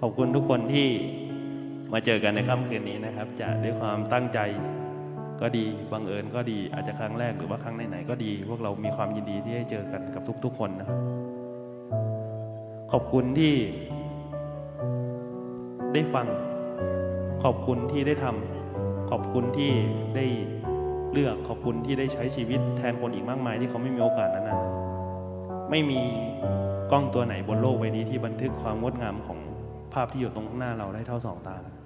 ขอบคุณทุกคนที่มาเจอกันในค่ำคืนนี้นะครับ จะด้วยความตั้งใจก็ดีบังเอิญก็ดีอาจจะครั้งแรกหรือว่าครั้งไหนๆก็ดี พวกเรามีความยินดีที่ได้เจอกันกับทุก ๆ คนนะครับ ขอบคุณที่ได้ฟัง ขอบคุณที่ได้ทำขอบคุณที่ได้เลือกขอบคุณที่ได้ใช้ชีวิตแทนคนอีกมากมายที่เขาไม่มีโอกาสนั้นนะไม่มีกล้องตัวไหนบนโลกใบนี้ที่บันทึกความงดงามของ ภาพที่อยู่ตรงหน้าเราได้เท่าสองตานะ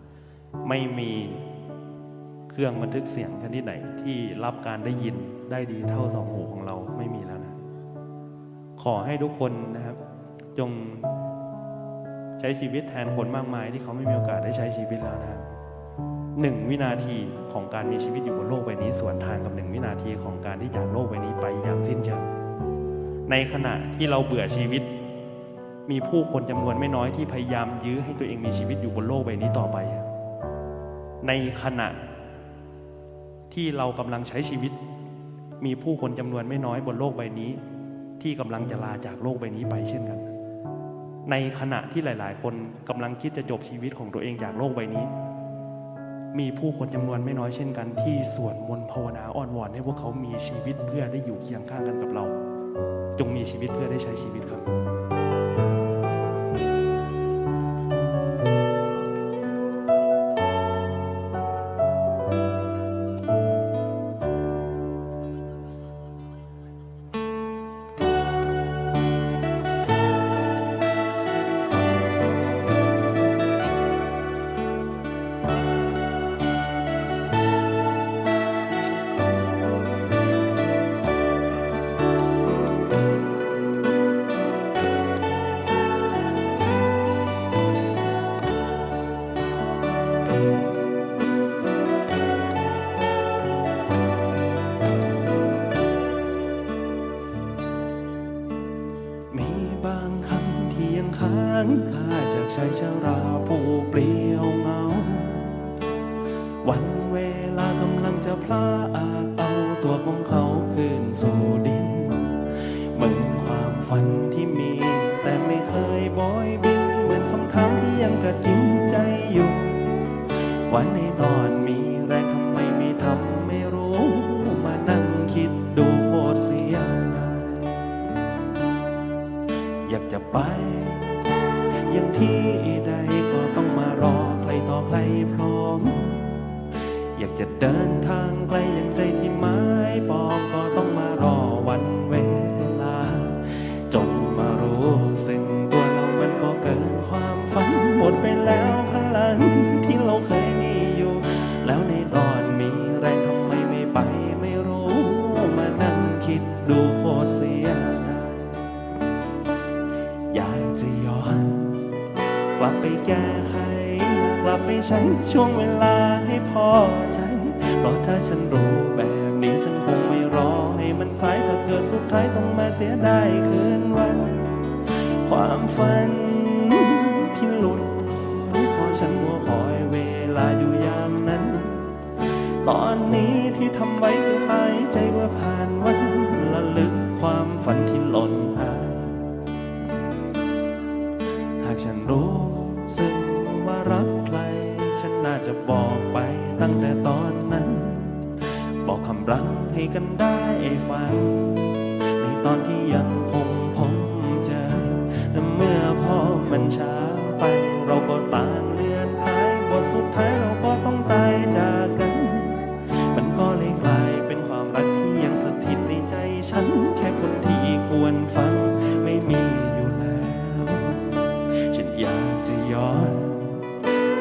ไม่มีเครื่องบันทึกเสียงชนิดไหน ที่รับการได้ยินได้ดีเท่าสองหูของเราไม่มีแล้วนะ ขอให้ทุกคนนะครับ จงใช้ชีวิตแทนคนมากมายที่เขาไม่มีโอกาสได้ใช้ชีวิตแล้วนะหนึ่งวินาทีของการมีชีวิตอยู่บนโลกใบนี้ส่วนทางกับหนึ่งวินาทีของการที่จากโลกใบนี้ไปอย่างสิ้นเชิงในขณะที่เราเบื่อชีวิต มีผู้คนจำนวนไม่น้อยที่พยายามยื้อให้ตัวเองมีชีวิตอยู่บนโลกใบนี้ต่อไป ในขณะที่เรากำลังใช้ชีวิต มีผู้คนจำนวนไม่น้อยบนโลกใบนี้ ที่กำลังจะลาจากโลกใบนี้ไปเช่นกัน ในขณะที่หลาย ๆ คนกำลังคิดจะจบชีวิตของตัวเองจากโลกใบนี้ มีผู้คนจำนวนไม่น้อยเช่นกัน ที่สวดมนต์ภาวนาอ้อนวอนให้พวกเขามีชีวิตเพื่อได้อยู่เคียงข้างกันกับเรา จงมีชีวิตเพื่อได้ใช้ชีวิตครับ มี ค้างคาจากชายชาราผู้เปลี่ยวเหงา วันเวลากำลังจะพลากเอาตัวของเขาคืนสู่ดินเหมือนความฝันที่มี แต่ไม่เคยบอยบิน เหมือนคำถามที่ยังกระดิ้นใจอยู่ วันในตอนมีแรงทำไมไม่ทำไม่รู้ มานั่งคิดดูโคตรเสียดายอยากจะไป ที่ใดก็ต้องมารอใครต่อใครพร้อม อยากจะเดินทางไกลอย่างใจ ลับไปแก้ไข กลับไปใช้ช่วงเวลาให้พอใจ เพราะถ้าฉันรู้แบบนี้ฉันคงไม่รอให้มันสายถ้าเกิดสุดท้ายต้องมาเสียดายคืนวัน ความฝันที่หลุดลอยเพราะฉันมัวคอยเวลาอยู่อย่างนั้น ตอนนี้ที่ทำไว้ กันได้ฟัง ในตอนที่ยังคงพบเจอแต่เมื่อพอมันช้าไป เราก็ต่างเลือนหายบทสุดท้ายเราก็ต้องตายจากกัน มันก็เลยกลายเป็นความรักที่ยังสถิตในใจฉัน แค่คนที่ควรฟังไม่มีอยู่แล้ว ฉันอยากจะย้อน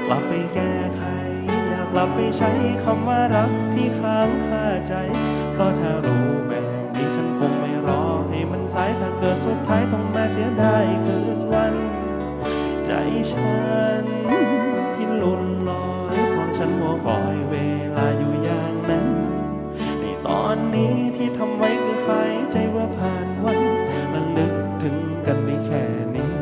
กลับไปแก้ไข อยากกลับไปใช้คำว่ารัก สุดท้ายต้องมาเสียดายคืนวัน ใจฉันที่ลุนลอยเพราะฉันมัวคอยเวลาอยู่อย่างนั้น ในตอนนี้ที่ทำไว้คือหายใจว่าผ่านวันระลึกถึงกันได้แค่นี้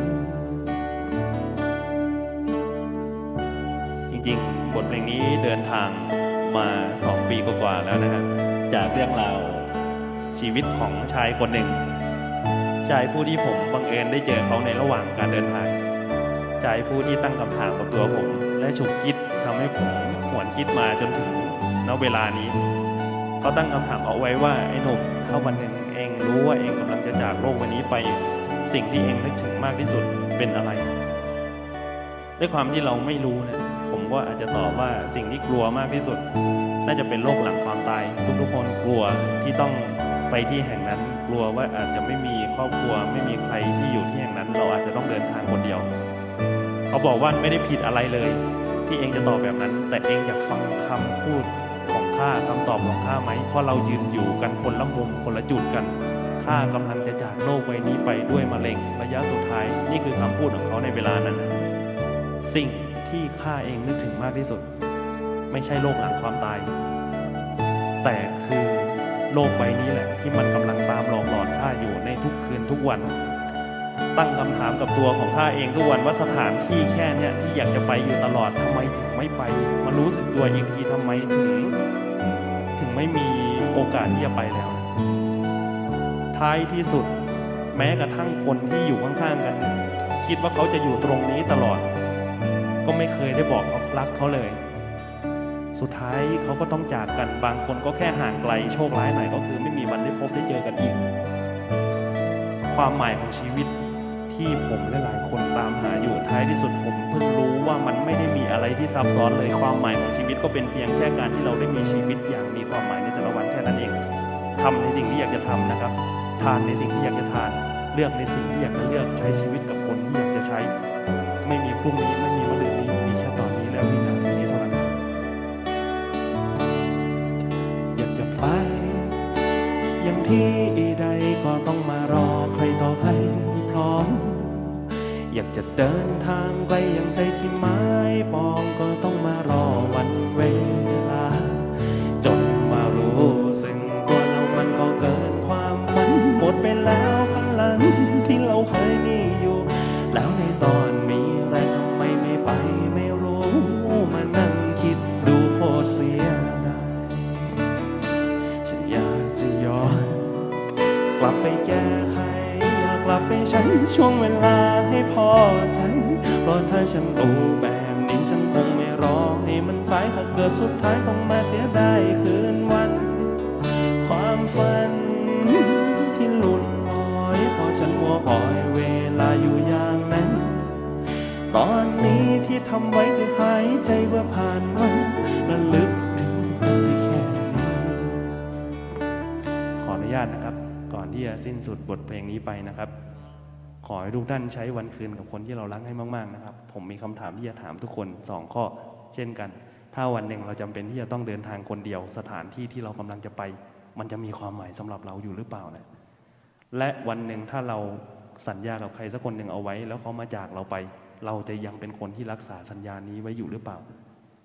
จริงๆ บทเพลงนี้เดินทางมาสองปีกว่าแล้วนะครับจากเรื่องราวชีวิตของชายคนหนึ่ง ชายผู้ที่ผมบังเอิญได้เจอเขาในระหว่างการเดินทางใจผู้ที่ตั้งคำถามกับตัวผม และฉุกคิดทำให้ผมหวนคิดมาจนถึงณเวลานี้ เขาตั้งคำถามเอาไว้ว่าไอ้หนุ่มถ้าวันหนึ่งเองรู้ว่าเองกำลังจะจากโลกวันนี้ไป สิ่งที่เองนึกถึงมากที่สุดเป็นอะไร ด้วยความที่เราไม่รู้เนี่ยผมก็อาจจะตอบว่าสิ่งที่กลัวมากที่สุด น่าจะเป็นโลกหลังความตาย ทุกๆคนกลัวที่ต้องไปที่แห่งนั้นกลัวว่าอาจจะไม่มี ครอบครัว ไม่มีใครที่อยู่ที่แห่งนั้น เราอาจจะต้องเดินทางคนเดียว เขาบอกว่าไม่ได้ผิดอะไรเลย ที่เองจะตอบแบบนั้น แต่เองอยากฟังคำพูดของข้าคำตอบของข้าไหมเพราะเรายืนอยู่กันคนละมุมคนละจุดกันข้ากำลังจะจากโลกใบนี้ไปด้วยมะเร็งระยะสุดท้ายนี่คือคำพูดของเขาในเวลานั้น สิ่งที่ข้าเองนึกถึงมากที่สุด ไม่ใช่โลกหลังความตาย แต่คือ โลกใบนี้แหละที่มันกำลังตามหลอกหลอนข้าอยู่ในทุกคืนทุกวัน ตั้งคำถามกับตัวของข้าเองทุกวันว่าสถานที่แค่เนี้ยที่อยากจะไปอยู่ตลอดทำไมถึงไม่ไปมารู้สึกตัวอีกทีทำไมถึง ถึงไม่มีโอกาสที่จะไปแล้ว ท้ายที่สุด แม้กระทั่งคนที่อยู่ข้างๆกัน คิดว่าเขาจะอยู่ตรงนี้ตลอด ก็ไม่เคยได้บอกเขารักเขาเลย สุดท้ายเขาก็ต้องจากกันบางคนก็แค่ห่างไกลโชคร้ายหน่อยก็คือไม่มีวันได้พบได้เจอกันอีก ความหมายของชีวิตที่ผมและหลายคนตามหาอยู่ท้ายที่สุดผมเพิ่งรู้ว่ามันไม่ได้มีอะไรที่ซับซ้อนเลยความหมายของชีวิตก็เป็นเพียงแค่การที่เราได้มีชีวิตอย่างมีความหมายในแต่ละวันแค่นั้นเองทำในสิ่งที่อยากจะทำนะครับ ทานในสิ่งที่อยากจะทาน เลือกในสิ่งที่อยากจะเลือกใช้ชีวิต ช่วงเวลาให้พอใจ เพราะถ้าฉันรู้แบบนี้ฉันคงไม่รอให้มันสายถ้าเกิดสุดท้ายต้องมาเสียดายคืนวัน ความฝันที่หลุดลอยเพราะฉันมัวคอยเวลาอยู่อย่างนั้น ตอนนี้ที่ทำไว้คือหายใจเพื่อผ่านวันระลึกถึงได้แค่นี้ ขออนุญาตนะครับ ก่อนที่จะสิ้นสุดบทเพลงนี้ไปนะครับ ขอให้ทุกท่านใช้วันคืนกับคนที่เรารักให้มากๆนะครับ ผมมีคำถามที่จะถามทุกคนสองข้อ เช่นกัน ถ้าวันหนึ่งเราจำเป็นที่จะต้องเดินทางคนเดียว สถานที่ที่เรากำลังจะไป มันจะมีความหมายสำหรับเราอยู่หรือเปล่านะและวันหนึ่งถ้าเราสัญญากับใครสักคนหนึ่งเอาไว้ แล้วเขามาจากเราไป เราจะยังเป็นคนที่รักษาสัญญานี้ไว้อยู่หรือเปล่า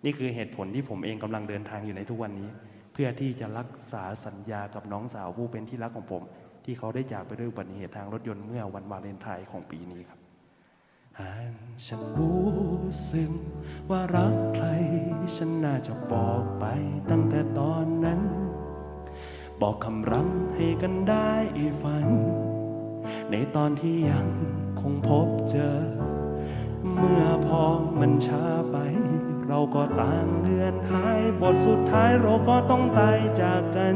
นี่คือเหตุผลที่ผมเองกำลังเดินทางอยู่ในทุกวันนี้ เพื่อที่จะรักษาสัญญากับน้องสาวผู้เป็นที่รักของผม ที่เขาได้จากไปด้วยอุบัติเหตุทางรถยนต์เมื่อวันวาเลนไทน์ของปีนี้ครับหากฉันรู้สึกว่ารักใคร ฉันน่าจะบอกไปตั้งแต่ตอนนั้น บอกคำรำให้กันได้ฟังในตอนที่ยังคงพบเจอ เมื่อพอมันช้าไป เราก็ต่างเลือนหาย บทสุดท้ายเราก็ต้องตายจากกัน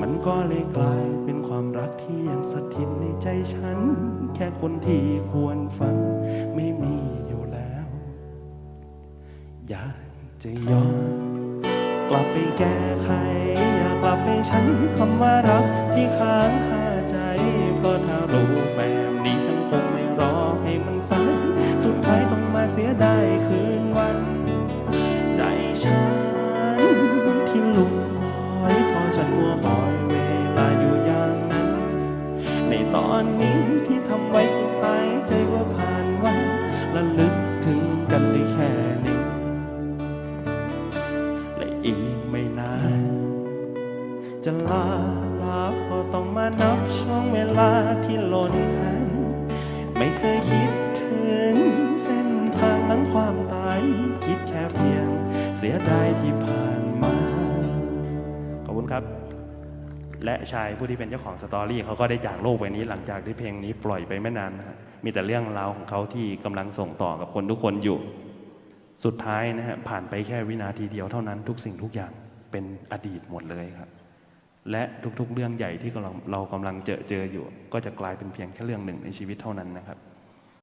มันก็เลยกลายเป็นความรักที่ยังสถิตในใจฉัน แค่คนที่ควรฟังไม่มีอยู่แล้ว อยากจะย้อนกลับไปแก้ไข อยากกลับไปใช้คำว่ารักที่ค้างคาใจเพราะถ้ารู้ จะลาลาก็ต้องมานับช่วงเวลาที่หล่นหายไม่เคยคิดถึงเส้นทางหลังความตาย คิดแค่เพียงเสียดายที่ผ่านมา ขอบคุณครับ และชายผู้ที่เป็นเจ้าของสตอรี่เขาก็ได้จากโลกใบนี้หลังจากที่เพลงนี้ปล่อยไปไม่นานนะฮะมีแต่เรื่องราวของเขาที่กำลังส่งต่อกับคนทุกคนอยู่ สุดท้ายนะฮะผ่านไปแค่วินาทีเดียวเท่านั้นทุกสิ่งทุกอย่างเป็นอดีตหมดเลยครับ และทุกๆ เรื่องใหญ่ที่เรากำลังเจอเจออยู่ ก็จะกลายเป็นเพียงแค่เรื่องหนึ่งในชีวิตเท่านั้นนะครับ